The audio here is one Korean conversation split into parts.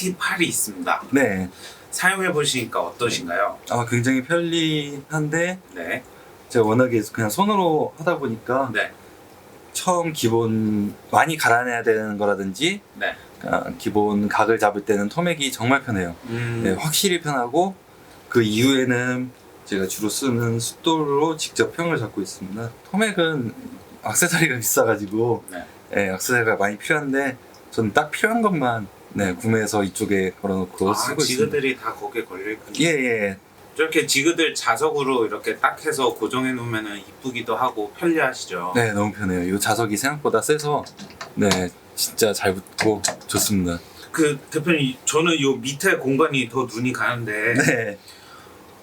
RT8이 있습니다. 네. 사용해 보시니까 어떠신가요? 아, 굉장히 편리한데 네. 제가 워낙에 그냥 손으로 하다 보니까 네. 처음 기본 많이 갈아내야 되는 거라든지 네. 아, 기본 각을 잡을 때는 토맥이 정말 편해요. 음, 네, 확실히 편하고 그 이후에는 제가 주로 쓰는 숫돌로 직접 평을 잡고 있습니다. 토맥은 액세서리가 비싸가지고 네. 네, 액세서리가 많이 필요한데 저는 딱 필요한 것만 네, 구매해서 이쪽에 걸어놓고 아, 쓰고 있습니다. 지그들이 다 거기에 걸려 있군요. 예, 예. 저렇게 지그들 자석으로 이렇게 딱 해서 고정해 놓으면 이쁘기도 하고 편리하시죠. 네, 너무 편해요. 이 자석이 생각보다 세서 네, 진짜 잘 붙고 좋습니다. 그 대표님 저는 요 밑에 공간이 더 눈이 가는데 네,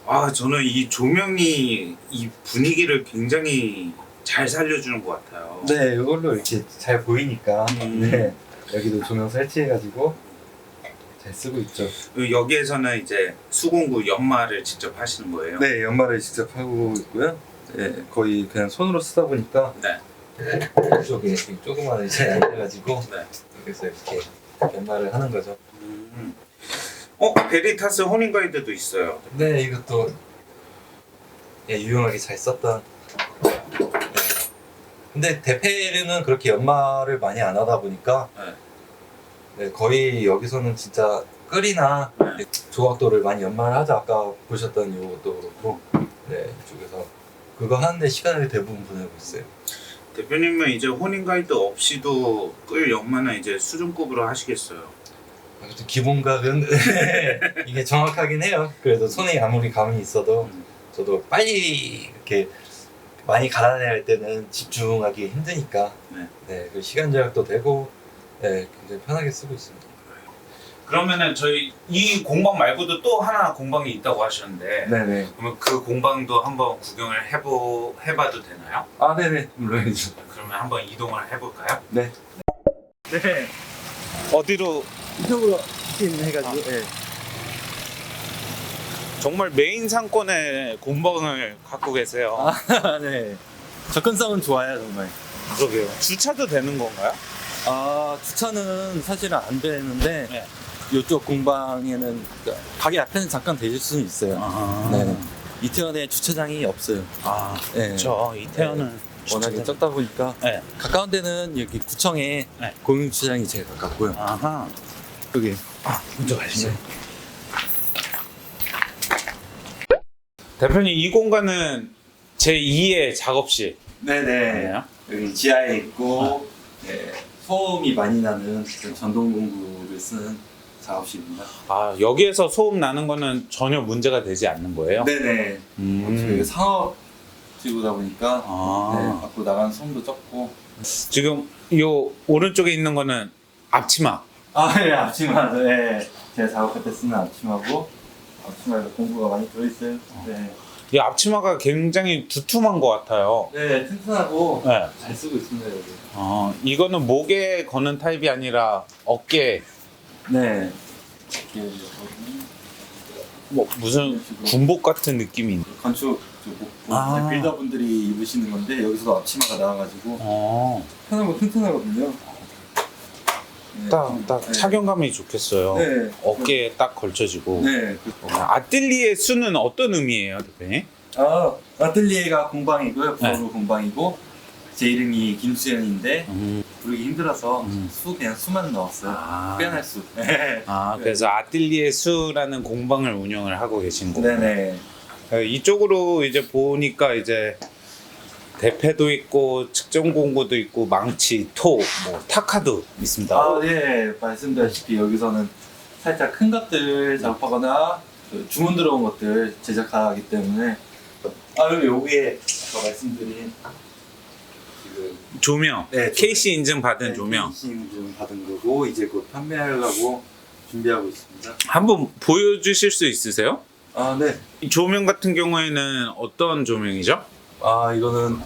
아 저는 이 조명이 이 분위기를 굉장히 잘 살려주는 것 같아요. 네, 이걸로 이렇게 잘 보이니까 음. 네, 여기도 조명 설치해가지고 잘 쓰고 있죠. 그 여기에서는 이제 수공구 연마를 직접 하시는 거예요. 네, 연말을 직접 하고 있고요. 네, 거의 그냥 손으로 쓰다 보니까 네. 이쪽에 조그마한 이제 앉아가지고 네. 그래서 이렇게 연말을 하는 거죠. 음. 어 베리타스 혼인 가이드도 있어요. 네, 이것도 예, 유용하게 잘 썼던. 네. 근데 대패는 그렇게 연말을 많이 안 하다 보니까 네. 네, 거의 여기서는 진짜 끌이나 네. 조각도를 많이 연말하자 아까 보셨던 이것도 그렇고 네 이쪽에서 그거 하는데 시간을 대부분 보내고 있어요. 대표님은 이제 혼인 가이드 없이도 끌 연마는 이제 수준급으로 하시겠어요. 아무튼 기본각은 이게 정확하긴 해요. 그래도 손에 아무리 감이 있어도 음. 저도 빨리 이렇게 많이 갈아내야 할 때는 집중하기 힘드니까 네. 네, 그 시간 절약도 되고 네, 굉장히 편하게 쓰고 있습니다. 그러면은 저희 이 공방 말고도 또 하나 공방이 있다고 하셨는데 네네. 그러면 그 공방도 한번 구경을 해보 해봐도 되나요? 아 네네 물론이죠. 그러면 한번 이동을 해볼까요? 네. 네. 어디로? 이쪽으로 해가지고. 네. 정말 메인 상권의 공방을 갖고 계세요. 아 네. 접근성은 좋아요 정말. 그러게요. 주차도 되는 건가요? 아 주차는 사실은 안 되는데 네. 이쪽 공방에는 그 가게 앞에는 잠깐 되실 수는 있어요. 아, 네. 이태원에 주차장이 없어요. 아, 네. 그렇죠. 이태원은 워낙에 주차장- 적다 보니까 네. 가까운 데는 여기 구청에 네. 공영 주차장이 제일 가깝고요. 아하. 여기 아, 먼저 가시죠. 네. 대표님 이 공간은 제 2의 작업실. 네네. 여기 지하에 있고 네, 소음이 많이 나는 그 전동 공구를 쓰는 작업실입니다. 아 여기에서 소음 나는 거는 전혀 문제가 되지 않는 거예요? 네네. 저희 음. 상업 지구다 보니까 네, 아. 밖으로 나가는 소음도 적고. 지금 요 오른쪽에 있는 거는 앞치마. 아, 네, 앞치마. 네. 제가 작업할 때 쓰는 앞치마고 앞치마에 공구가 많이 들어있어요. 네. 이 앞치마가 굉장히 두툼한 것 같아요. 네, 튼튼하고 네. 잘 쓰고 있습니다 여기. 어, 이거는 목에 거는 타입이 아니라 어깨 네. 이렇게 여기 뭐 무슨 군복 같은 느낌이 있네. 건축 저 아. 빌더분들이 입으시는 건데 여기서도 앞치마가 나와가지고 어, 편하고 튼튼하거든요. 네, 딱, 좀- 딱 네. 착용감이 좋겠어요. 네. 어깨에 딱 걸쳐지고. 네. 그- 아뜰리에 수는 어떤 의미예요, 대표님? 아 아틀리에가 공방이고요. 네. 부로 공방이고 제 이름이 김수현인데 음. 부르기 힘들어서 음. 수 그냥 수만 넣었어요. 아, 빼낼 수. 네. 아 그래서 아뜰리에 수라는 공방을 운영을 하고 계신 거고. 네네. 이쪽으로 이제 보니까 이제 대패도 있고 측정 공구도 있고 망치, 토, 뭐 타카도 있습니다. 아, 예. 말씀드렸다시피 여기서는 살짝 큰 것들 작업하거나 그 주문 들어온 것들 제작하기 때문에 아, 그리고 여기에 아까 말씀드린 지금 조명, 네, KC 인증 받은 조명. 좀 받은 거고 이제 곧 판매하려고 준비하고 있습니다. 한번 보여주실 수 있으세요? 아, 네. 이 조명 같은 경우에는 어떤 조명이죠? 아, 이거는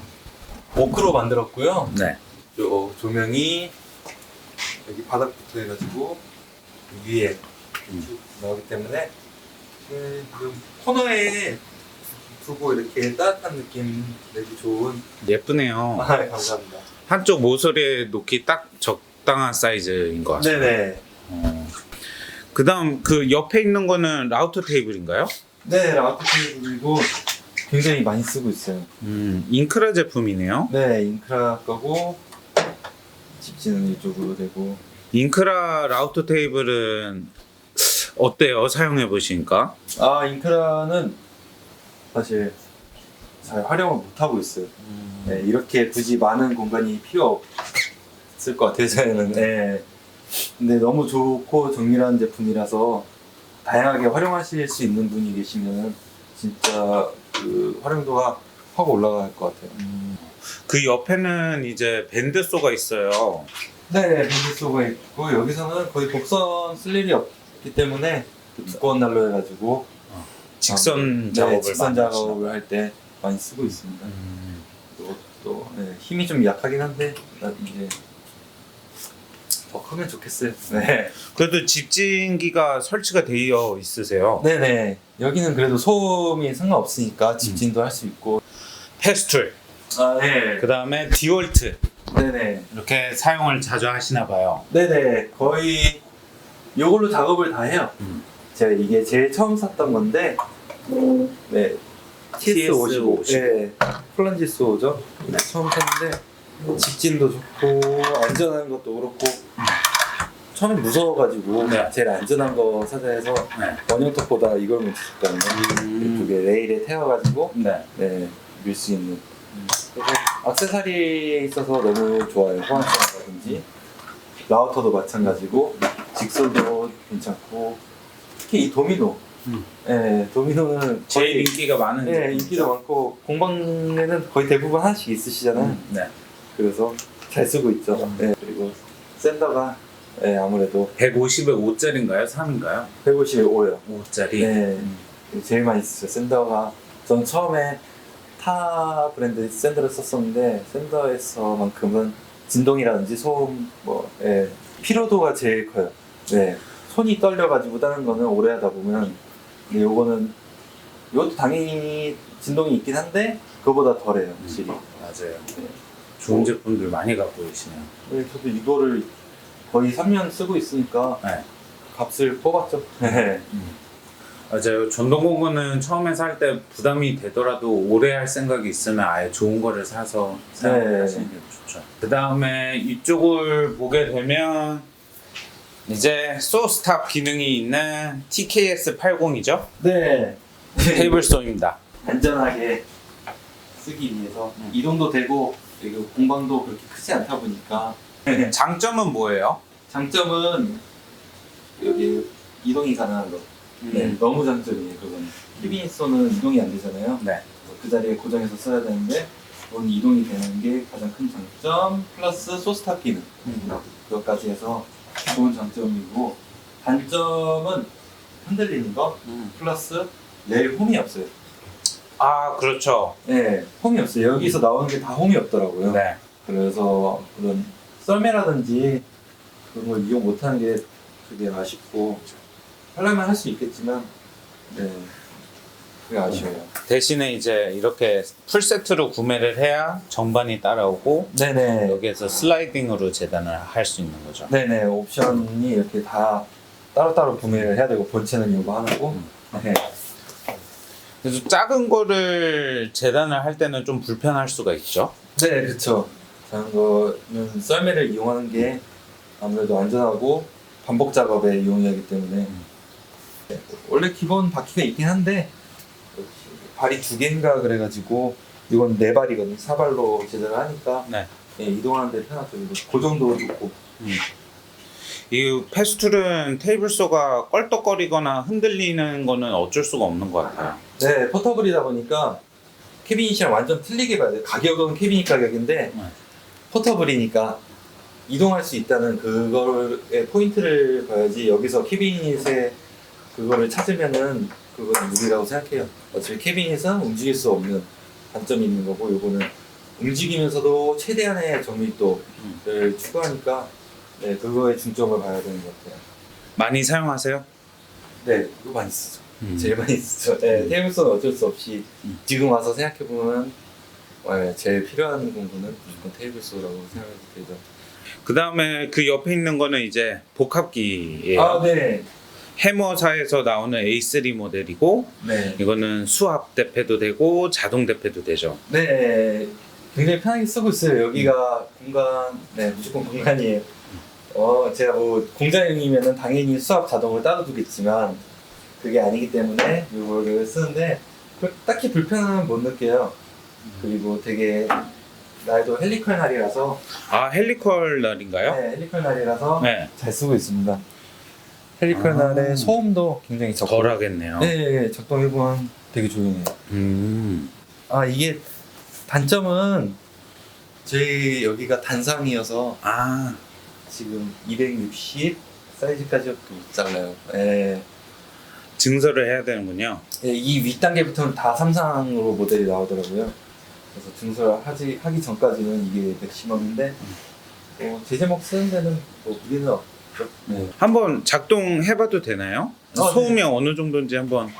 오크로 만들었고요. 네. 요 조명이 여기 바닥부터 해가지고 위에 쭉 나오기 때문에 네, 그 코너에 두고 이렇게 따뜻한 느낌 내기 좋은 예쁘네요. 아 네, 감사합니다 한쪽 모서리에 놓기 딱 적당한 사이즈인 것 같아요. 네네 어. 그다음 그 옆에 있는 거는 라우터 테이블인가요? 네, 라우터 테이블이고 굉장히 많이 쓰고 있어요. 음, 인크라 제품이네요. 네, 인크라 거고 집지는 이쪽으로 되고 인크라 라우터 테이블은 어때요? 사용해 보시니까? 아 인크라는 사실 잘 활용을 못 하고 있어요. 네, 이렇게 굳이 많은 공간이 필요 없을 것 같아요 저희는. 네. 근데 너무 좋고 정밀한 제품이라서 다양하게 활용하실 수 있는 분이 계시면 진짜 그 활용도가 확 올라갈 것 같아요. 그 옆에는 이제 밴드소가 있어요. 네, 밴드소가 있고 여기서는 거의 곡선 쓸 일이 없기 때문에 그 두꺼운 난로 해가지고 직선 네, 작업을 직선 많이 하시나 작업을 할 때 많이 쓰고 있습니다. 음. 이것도 네, 힘이 좀 약하긴 한데 나 이제 더 크면 좋겠어요. 네, 그래도 집진기가 설치가 되어 있으세요. 네네. 여기는 그래도 소음이 상관없으니까 집진도 할 수 있고. 패스툴, 아 네. 그 다음에 디월트 네네. 이렇게 사용을 자주 하시나 봐요. 네네. 거의 요걸로 작업을 다 해요. 음. 제가 이게 제일 처음 샀던 건데, 네. TS55. TS55. 네. 플란지스오죠. 네. 처음 샀는데, 집진도 좋고, 안전한 것도 그렇고, 처음에 무서워가지고, 네. 제일 안전한 거 사자 해서, 네. 원형톱보다 이걸 못 썼거든요. 이쪽에 레일에 태워가지고, 네. 네, 밀 수 있는. 그래서 악세사리에 있어서 너무 좋아요. 호환성이라든지 라우터도 마찬가지고 직선도 괜찮고 특히 이 도미노. 음. 네, 도미노는 제일 거의 인기가 많은 네. 인기도 많고 공방에는 거의 대부분 하나씩 있으시잖아요. 음, 네. 그래서 잘 쓰고 있죠. 네, 그리고 샌더가 네, 아무래도 150에 5짜리인가요? 3인가요? 155예요. 5짜리. 네, 제일 많이 쓰죠. 샌더가 전 처음에 타 브랜드 샌더를 썼었는데 샌더에서만큼은 진동이라든지 소음 뭐 예, 피로도가 제일 커요. 네, 손이 떨려가지고 다른 거는 오래 하다 보면 근데 요거는 이것도 당연히 진동이 있긴 한데 그거보다 덜해요, 확실히. 맞아요. 좋은 제품들 많이 갖고 계시네요. 네, 저도 이거를 거의 3년 쓰고 있으니까 네. 값을 뽑았죠. 네. 맞아요. 전동공구는 처음에 살 때 부담이 되더라도 오래 할 생각이 있으면 아예 좋은 거를 사서 사용을 네. 하시는 게 좋죠. 그 다음에 이쪽을 보게 되면 이제 소스탑 기능이 있는 TKS 80이죠. 네. 테이블 소입니다. 안전하게 쓰기 위해서 음. 이동도 되고 그리고 공방도 그렇게 크지 않다 보니까 장점은 뭐예요? 장점은 여기 이동이 가능한 거. 네, 너무 장점이에요. 그거는 키비니소는 이동이 안 되잖아요. 네. 그래서 그 자리에 고정해서 써야 되는데 그건 이동이 되는 게 가장 큰 장점 플러스 소스 탑 기능 그것까지 해서 좋은 장점이고 단점은 흔들리는 거 플러스 레일 홈이 없어요. 아 그렇죠. 네, 홈이 없어요. 여기서 나오는 게 다 홈이 없더라고요. 네. 그래서 그런 썰매라든지 그런 걸 이용 못하는 게 되게 아쉽고 하려면 할 수 있겠지만 네, 그게 아쉬워요. 대신에 이제 이렇게 풀 세트로 구매를 해야 정반이 따라오고 네네. 여기에서 슬라이딩으로 재단을 할 수 있는 거죠. 네네 옵션이 이렇게 다 따로따로 구매를 해야 되고 본체는 이거 하나고 네. 그래서 작은 거를 재단을 할 때는 좀 불편할 수가 있죠. 네 그렇죠. 작은 거는 썰매를 이용하는 게 아무래도 안전하고 반복 작업에 이용하기 때문에 네, 원래 기본 바퀴가 있긴 한데 발이 두 개인가 그래가지고 이건 네 발이거든요. 사발로 제작을 하니까 네. 네, 이동하는데 편하죠. 그리고 고정도 좋고 이 패스툴은 테이블 소가 껄떡거리거나 흔들리는 거는 어쩔 수가 없는 것 같아요. 네, 포터블이다 보니까 캐비닛이랑 완전 틀리게 봐야 돼요. 가격은 캐비닛 가격인데 네. 포터블이니까 이동할 수 있다는 그거의 포인트를 봐야지 여기서 캐비닛에 그거를 찾으면은 그건 무리라고 생각해요. 어차피 캐비닛은 움직일 수 없는 단점이 있는 거고 요거는 움직이면서도 최대한의 정밀도를 추구하니까 네, 그거에 중점을 봐야 되는 것 같아요. 많이 사용하세요? 네, 이거 많이 쓰죠. 음. 제일 많이 쓰죠. 네, 테이블소는 어쩔 수 없이 음. 지금 와서 생각해 보면 네, 제일 필요한 공부는 무조건 테이블소라고 생각이 되죠. 그 다음에 그 옆에 있는 거는 이제 복합기예요. 아, 네. 해머사에서 나오는 A3 모델이고 네. 이거는 수압 대패도 되고 자동 대패도 되죠. 네, 굉장히 편하게 쓰고 있어요. 여기가 공간, 네, 무조건 공간이에요. 어, 제가 뭐 공장이면은 당연히 수압 자동을 따로 두겠지만 그게 아니기 때문에 이거를 쓰는데 그- 딱히 불편함은 못 느껴요. 그리고 되게 날도 헬리컬 날이라서 아 헬리컬 날인가요? 네, 헬리컬 날이라서 네. 잘 쓰고 있습니다. 헬리컬 아. 날에 소음도 굉장히 적고 덜 하겠네요. 네, 네, 네, 작동 일본 되게 조용해요. 음. 아 이게 단점은 저희 여기가 단상이어서 아 지금 260 사이즈까지 못 잘라요. 예. 증설을 해야 되는군요. 예, 이 윗단계부터는 다 삼상으로 모델이 나오더라고요. 그래서 증설 하지 하기 전까지는 이게 맥시멈인데 뭐 제제목 쓰는 데는 뭐 무리는 없죠. 네. 한번 작동해봐도 되나요? 어, 소음이 어느 정도인지 한번.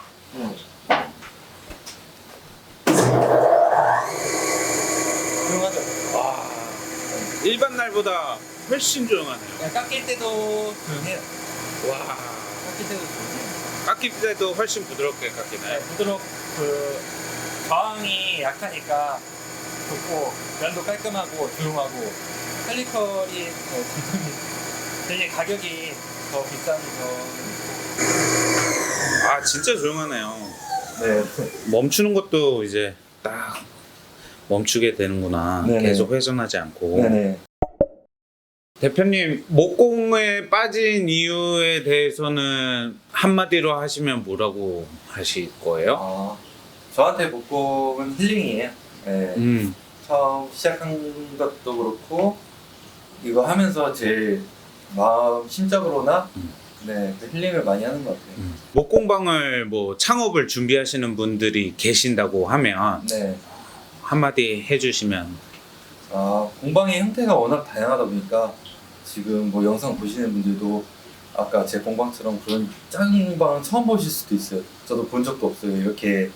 조용하죠. 와 일반 날보다 훨씬 조용하네요. 그냥 깎일 때도 조용해요. 와 깎일 때도 조용해요. 깎일 때도 훨씬 부드럽게 네, 깎이나요? 부드럽 그 저항이 약하니까 좋고 면도 깔끔하고 조용하고 헬리컬이 네, 제품이 되게 가격이 더 비싼 점아 진짜 조용하네요. 네. 멈추는 것도 이제 딱 멈추게 되는구나. 네네. 계속 회전하지 않고. 네네. 대표님 목공에 빠진 이유에 대해서는 한마디로 하시면 뭐라고 하실 거예요? 아, 저한테 목공은 힐링이에요. 네. 음, 처음 시작한 것도 그렇고 이거 하면서 제일 마음 심적으로나 음. 네, 그 힐링을 많이 하는 것 같아요. 음. 목공방을 뭐 창업을 준비하시는 분들이 계신다고 하면 네. 한마디 해주시면 아, 공방의 형태가 워낙 다양하다 보니까 지금 뭐 영상 보시는 분들도 아까 제 공방처럼 그런 작은 공방은 처음 보실 수도 있어요. 저도 본 적도 없어요. 이렇게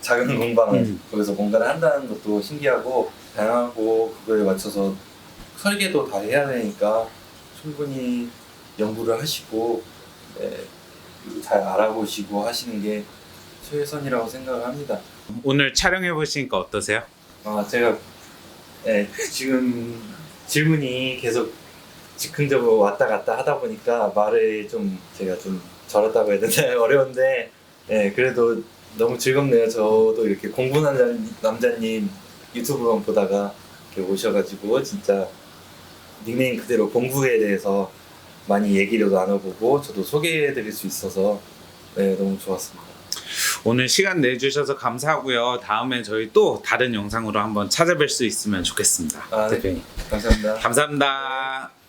작은 공방을 음. 거기서 뭔가를 한다는 것도 신기하고 다양하고 그거에 맞춰서 설계도 다 해야 되니까 충분히 연구를 하시고 네, 잘 알아보시고 하시는 게 최선이라고 생각을 합니다. 오늘 촬영해 보시니까 어떠세요? 아 제가 네, 지금 질문이 계속 즉흥적으로 왔다 갔다 하다 보니까 말을 좀 제가 좀 절었다고 해야 되나 어려운데 네, 그래도 너무 즐겁네요. 저도 이렇게 공부하는 남자- 남자님 유튜브만 보다가 이렇게 오셔가지고 진짜 닉네임 그대로 공부에 대해서 많이 얘기를 나눠보고 저도 소개해드릴 수 있어서 네, 너무 좋았습니다. 오늘 시간 내주셔서 감사하고요. 다음에 저희 또 다른 영상으로 한번 찾아뵐 수 있으면 좋겠습니다. 아, 네. 대표님. 감사합니다. 감사합니다.